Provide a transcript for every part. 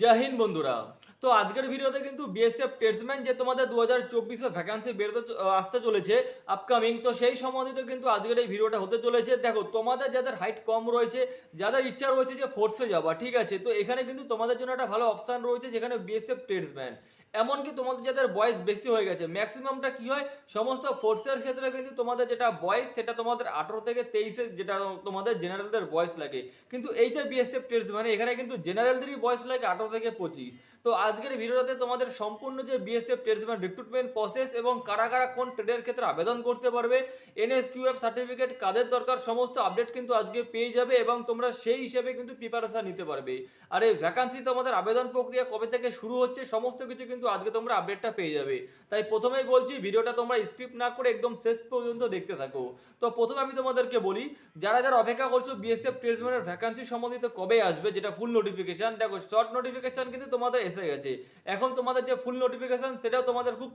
জয় হিন্দ বন্ধুরা। তো আজকের ভিডিওতে কিন্তু বিএসএফ টেটসম্যান যে তোমাদের দু হাজার চব্বিশে ভ্যাকান্সি বেরোতে আসতে চলেছে আপকামিং তো সেই সম্বন্ধিত কিন্তু আজকের এই ভিডিওটা হতে চলেছে। দেখো, তোমাদের যাদের হাইট কম রয়েছে, যাদের ইচ্ছা রয়েছে যে ফোর্সে যাওয়া ঠিক আছে? তো এখানে কিন্তু তোমাদের জন্য একটা ভালো অপশান রয়েছে, যেখানে বিএসএফ টেটসম্যান এমনকি তোমাদের যাদের বয়স বেশি হয়ে গেছে ম্যাক্সিমামটা কি হয়? সমস্ত ফোর্সের ক্ষেত্রে কিন্তু তোমাদের যেটা বয়স, সেটা তোমাদের আঠারো থেকে তেইশে যেটা তোমাদের জেনারেলদের বয়স লাগে। কিন্তু এই যে বিএসএফ টেস্ট মানে এখানে কিন্তু জেনারেলদেরই বয়স লাগে আঠারো থেকে পঁচিশ। তো আজকের ভিডিওতে তোমাদের সম্পূর্ণ যে বিএসএফ টেস্টম্যান রিক্রুটমেন্ট প্রসেস এবং কারা কারা কোন ট্রেডের ক্ষেত্রে আবেদন করতে পারবে এনএসকিউএফ সার্টিফিকেট কাদের দরকার, সমস্ত আপডেট কিন্তু আজকে পেয়ে যাবে এবং তোমরা সেই হিসেবে কিন্তু প্রিপারেশন নিতে পারবে। আর এই ভ্যাকান্সি তোমাদের আবেদন প্রক্রিয়া কবে থেকে শুরু হচ্ছে, সমস্ত কিছু কিন্তু আজকে তোমরা আপডেটটা পেয়ে যাবে। তাই প্রথমেই বলছি, ভিডিওটা তোমরা স্কিপ না করে একদম শেষ পর্যন্ত দেখতে থাকো। তো প্রথমে আমি তোমাদেরকে বলি, যারা যারা অপেক্ষা করছ বিএসএফ ট্রেডসম্যানের ভ্যাকান্সি সম্বন্ধিত কবে আসবে, যেটা ফুল নোটিফিকেশন দেখো শর্ট নোটিফিকেশন কিন্তু তোমাদের এসে গেছে। এখন তোমাদের যে ফুল নোটিফিকেশন সেটাও তোমাদের খুব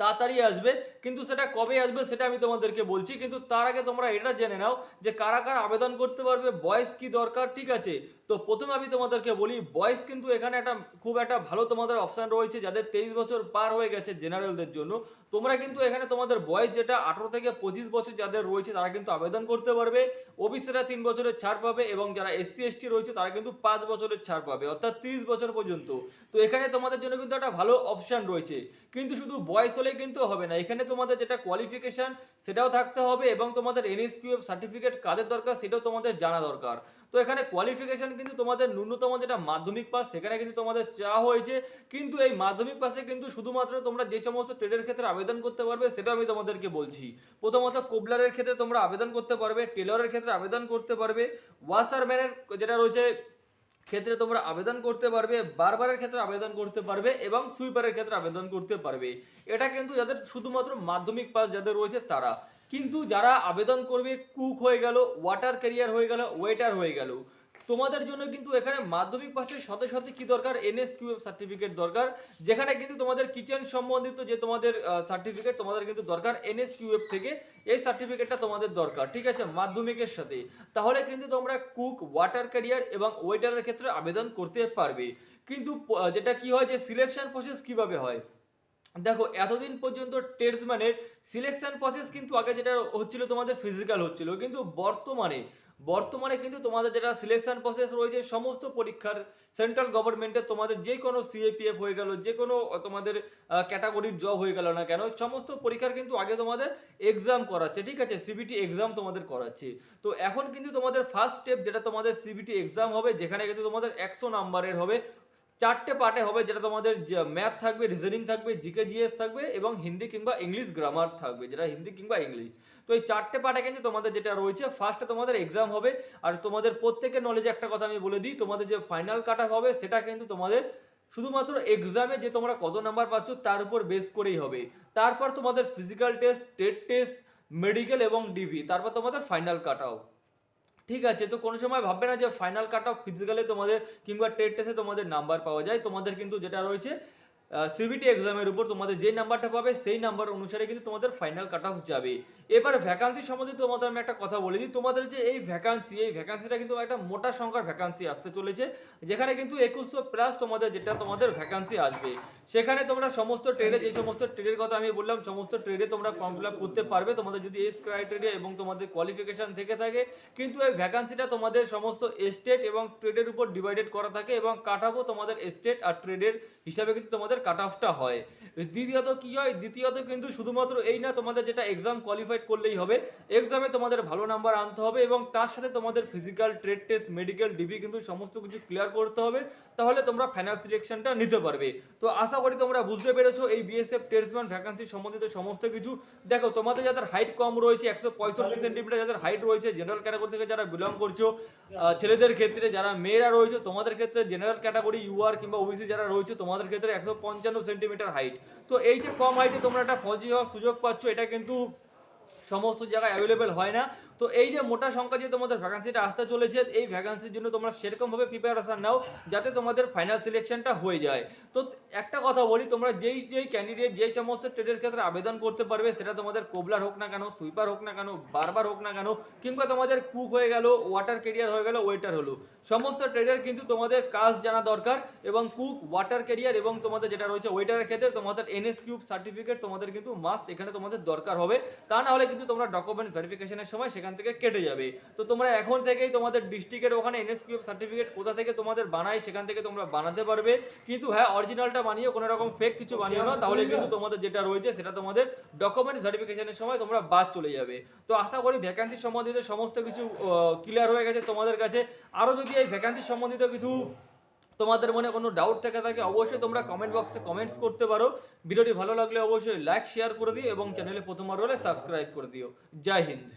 তাড়াতাড়ি আসবে, কিন্তু সেটা কবে আসবে সেটা আমি তোমাদেরকে বলছি, কিন্তু তার আগে তোমরা এটা জেনে নাও যে কারা কারা আবেদন করতে পারবে, বয়স কি দরকার, ঠিক আছে? তো প্রথমে আমি তোমাদেরকে বলি, বয়স কিন্তু এখানে একটা খুব একটা ভালো তোমাদের অপশান রয়েছে, যাদের তেইশ বছর পার হয়ে গেছে জেনারেলদের জন্য। তোমরা কিন্তু এখানে তোমাদের বয়স যেটা আঠারো থেকে পঁচিশ বছর যাদের রয়েছে, তারা কিন্তু আবেদন করতে পারবে। ওবিসিরা তিন বছরের ছাড় পাবে এবং যারা এসসি, এসটি রয়েছে, তারা কিন্তু পাঁচ বছরের ছাড় পাবে, অর্থাৎ তিরিশ বছর পর্যন্ত। তো এখানে তোমাদের জন্য কিন্তু একটা ভালো অপশন রয়েছে। কিন্তু শুধু বয়স হলেই কিন্তু হবে না, এখানে তোমাদের যেটা কোয়ালিফিকেশন সেটাও থাকতে হবে এবং তোমাদের এনএসকিউএফ সার্টিফিকেট কাদের দরকার, সেটাও তোমাদের জানা দরকার। তো এখানে কোয়ালিফিকেশন কিন্তু তোমাদের ন্যূনতম যেটা মাধ্যমিক পাস সেখানে কিন্তু তোমাদের চাওয়া হয়েছে। কিন্তু এই মাধ্যমিক পাসে কিন্তু শুধুমাত্র তোমরা যে সমস্ত ট্রেডের ক্ষেত্রে আবেদন করতে পারবে, সেটা আমি তোমাদেরকে বলছি। প্রথমত কোবলারের ক্ষেত্রে তোমরা আবেদন করতে পারবে টেলরের ক্ষেত্রে আবেদন করতে পারবে ওয়াশারম্যানের যেটা রয়েছে, ক্ষেত্রে তোমরা আবেদন করতে পারবে বারবারের ক্ষেত্রে আবেদন করতে পারবে এবং সুইপারের ক্ষেত্রে আবেদন করতে পারবে। এটা কিন্তু যাদের শুধুমাত্র মাধ্যমিক পাস যাদের রয়েছে তারা। কিন্তু যারা আবেদন করবে কুক হয়ে গেল ওয়াটার ক্যারিয়ার হয়ে গেল ওয়েটার হয়ে গেল। তোমাদের জন্য কিন্তু এখানে মাধ্যমিক পাশের সাথে সাথে কি দরকার? এনএসকিউএফ সার্টিফিকেট দরকার, যেখানে কিন্তু তোমাদের কিচেন সম্বন্ধিত যে তোমাদের সার্টিফিকেট তোমাদের কিন্তু দরকার এনএসকিউএফ থেকে এই সার্টিফিকেটটা তোমাদের দরকার, ঠিক আছে? মাধ্যমিকের সাথে। তাহলে কিন্তু তোমরা কুক ওয়াটার ক্যারিয়ার এবং ওয়েটারের ক্ষেত্রে আবেদন করতে পারবে। কিন্তু যেটা কি হয় যে সিলেকশন প্রসেস কীভাবে হয়? দেখো, এতদিন পর্যন্ত টেস্টম্যানের সিলেকশন প্রসেস কিন্তু আগে যেটা হচ্ছিল তোমাদের ফিজিক্যাল হচ্ছিল। কিন্তু বর্তমানে বর্তমানে কিন্তু তোমাদের যেটা সিলেকশন প্রসেস রয়েছে, সমস্ত পরীক্ষার সেন্ট্রাল গভর্নমেন্টের তোমাদের যে কোনো সিএপিএফ হয়ে গেল, যে কোনো তোমাদের ক্যাটাগরির জব হয়ে গেল না কেন, সমস্ত পরীক্ষার কিন্তু আগে তোমাদের এক্সাম করাচ্ছে, ঠিক আছে? সিবিটি এক্সাম তোমাদের করাচ্ছে। তো এখন কিন্তু তোমাদের ফার্স্ট স্টেপ যেটা তোমাদের সিবিটি এক্সাম হবে, যেখানে কিন্তু তোমাদের একশো নাম্বারের হবে চারটে পার্টে হবে যেটা তোমাদের ম্যাথ থাকবে রিজনিং থাকবে জিকে জিএস থাকবে এবং হিন্দি কিংবা ইংলিশ গ্রামার থাকবে, যেটা হিন্দি কিংবা ইংলিশ তো এই চারটে পার্টে কিন্তু তোমাদের যেটা রয়েছে ফার্স্টে তোমাদের এক্সাম হবে আর তোমাদের প্রত্যেকের নলেজে একটা কথা আমি বলে দিই, তোমাদের যে ফাইনাল কাট হবে সেটা কিন্তু তোমাদের শুধুমাত্র এক্সামে যে তোমরা কত নাম্বার পাচ্ছ তার উপর বেস করেই হবে। তারপর তোমাদের ফিজিক্যাল টেস্ট টেট টেস্ট মেডিকেল এবং ডিভি তারপর তোমাদের ফাইনাল কাট ঠিক আছে, তো কোনো সময় ভাববে না যে ফাইনাল কাট অফ ফিজিক্যালে তোমাদের কিংবা টেট টেসে তোমাদের নাম্বার পাওয়া যায়। তোমাদের কিন্তু যেটা রয়েছে সিবিটি এক্সামের উপর তোমাদের যে নাম্বারটা পাবে, সেই নাম্বার অনুসারে কিন্তু তোমাদের ফাইনাল কাট অফ যাবে। এবার ভ্যাকান্সি সম্বন্ধে তোমাদের আমি একটা কথা বলে দিই। তোমাদের যে এই ভ্যাকান্সি এই ভ্যাকান্সিটা কিন্তু একটা মোটা সংখ্যার ভ্যাকান্সি আসতে চলেছে। যেখানে কিন্তু একুশশো প্লাস তোমাদের যেটা তোমাদের ভ্যাকান্সি আসবে। সেখানে তোমরা সমস্ত ট্রেডে যে সমস্ত ট্রেডের কথা আমি বললাম, সমস্ত ট্রেডে তোমরা ফর্ম ফিল করতে পারবে। তোমাদের যদি এজ ক্রাইটেরিয়া এবং তোমাদের কোয়ালিফিকেশন থেকে থাকে, কিন্তু এই ভ্যাকান্সিটা তোমাদের সমস্ত স্টেট এবং ট্রেডের উপর ডিভাইডেড করা থাকে এবং কাট অফও তোমাদের স্টেট আর ট্রেডের হিসাবে কিন্তু তোমাদের কাট অফটা হয়। দ্বিতীয়ত কি হয়? দ্বিতীয়ত কিন্তু শুধুমাত্র এই না, তোমাদের যেটা এক্সাম কোয়ালিফাইড করলেই হবে। এক্সামে তোমাদের ভালো নাম্বার আনতে হবে এবং তার সাথে তোমাদের physical trade test medical DV কিন্তু সমস্ত কিছু ক্লিয়ার করতে হবে। তাহলে তোমরা ফাইনাল সিলেকশনটা নিতে পারবে। তো আশা করি তোমরা বুঝতে পেরেছ, এই বিএসএফ টেস্টম্যান ভ্যাকান্সি সম্বন্ধিত সমস্ত কিছু। দেখো, তোমাদের যাদের হাইট কম রয়েছে, একশো পঁয়ষট্টি সেন্টিমিটার যাদের হাইট রয়েছে জেনারেল ক্যাটাগরি থেকে যারা বিলং করছ ছেলেদের ক্ষেত্রে যারা মেয়েরা রয়েছে, তোমাদের ক্ষেত্রে জেনারেল ক্যাটাগরি ইউআর কিংবা ওবিসি যারা রয়েছে, তোমাদের ক্ষেত্রে একশো পঞ্চান্ন সেন্টিমিটার হাইট তো এই যে কম হাইটে তোমরা একটা ফৌজি হওয়ার সুযোগ পাচ্ছ, এটা কিন্তু সমস্ত জায়গায় অ্যাভেলেবেল হয় না। তো এই যে মোটা সংখ্যা যে তোমাদের ভ্যাকান্সিটা আসতে চলেছে, এই ভ্যাকান্সির জন্য তোমরা সেরকমভাবে প্রিপারেশন নাও, যাতে তোমাদের ফাইনাল সিলেকশনটা হয়ে যায়। তো একটা কথা বলি, তোমরা যেই যেই ক্যান্ডিডেট যেই সমস্ত ট্রেডের ক্ষেত্রে আবেদন করতে পারবে, সেটা তোমাদের কোবলার হোক না কেন সুইপার হোক না কেন বারবার হোক না কেন, কিংবা তোমাদের কুক হয়ে গেল ওয়াটার কেরিয়ার হয়ে গেল ওয়েটার হলো। সমস্ত ট্রেডের কিন্তু তোমাদের কাজ জানা দরকার এবং কুক ওয়াটার কেরিয়ার এবং তোমাদের যেটা রয়েছে ওয়েটারের ক্ষেত্রে তোমাদের এনএস কিউব সার্টিফিকেট তোমাদের কিন্তু মাস্ট এখানে তোমাদের দরকার হবে। তা না হলে কিন্তু তোমরা ডকুমেন্টস ভেরিফিকেশনের সময় সেখান থেকে কেটে যাবে। তো তোমরা এখন থেকেই তোমাদের ডিস্ট্রিক্টের ওখানে এনএস কিউব সার্টিফিকেট কোথা থেকে তোমাদের বানায় সেখান থেকে তোমরা বানাতে পারবে। কিন্তু হ্যাঁ অরিজিনালটা বানিয়ে কোনো রকম ফেক কিছু বানিও না। তাহলে কিন্তু তোমাদের যেটা রয়েছে সেটা তোমাদের ডকুমেন্ট ভেরিফিকেশনের সময় তোমরা বাদ চলে যাবে। তো আশা করি ভ্যাকান্সি সম্বন্ধিত সমস্ত কিছু ক্লিয়ার হয়ে গেছে তোমাদের কাছে। আরও যদি এই ভ্যাকান্সি সম্বন্ধিত কিছু তোমাদের মনে কোনো ডাউট থেকে থাকে, অবশ্যই তোমরা কমেন্ট বক্সে কমেন্টস করতে পারো। ভিডিওটি ভালো লাগলে অবশ্যই লাইক শেয়ার করে দিও এবং চ্যানেলে প্রথমবার হলে সাবস্ক্রাইব করে দিও। জয় হিন্দ।